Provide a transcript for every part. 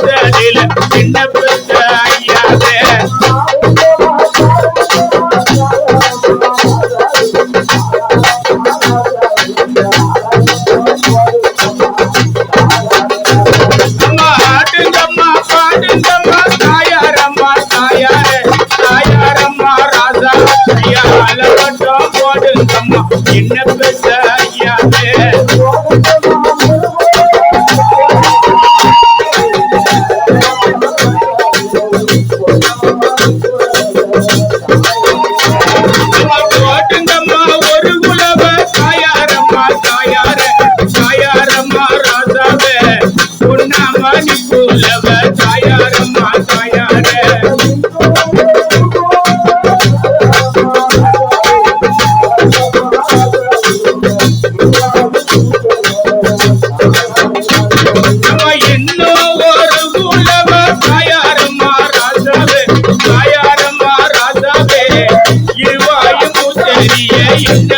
கூந்தலில் சின்ன பிள்ளை ஐயாவே. என்ன தாயார தாயாரம்மா ராசாவ பொன்னாமணி போலவ தாயாரம்மா தாயார. இன்னும் ஒரு மூலவ தாயாரம்மா ராசாவ தாயாரம்மா ராசாவே இருவாயும் தெரிய என்ன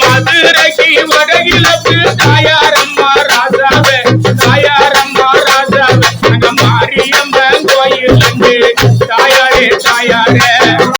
மதுரைக்கு வடகிழக்கு தாயாரம்மா ராஜாவே தாயாரம்மா ராஜாவே. நாங்க மாரியம்மன் கோயில் தாயாரே தாயாரே.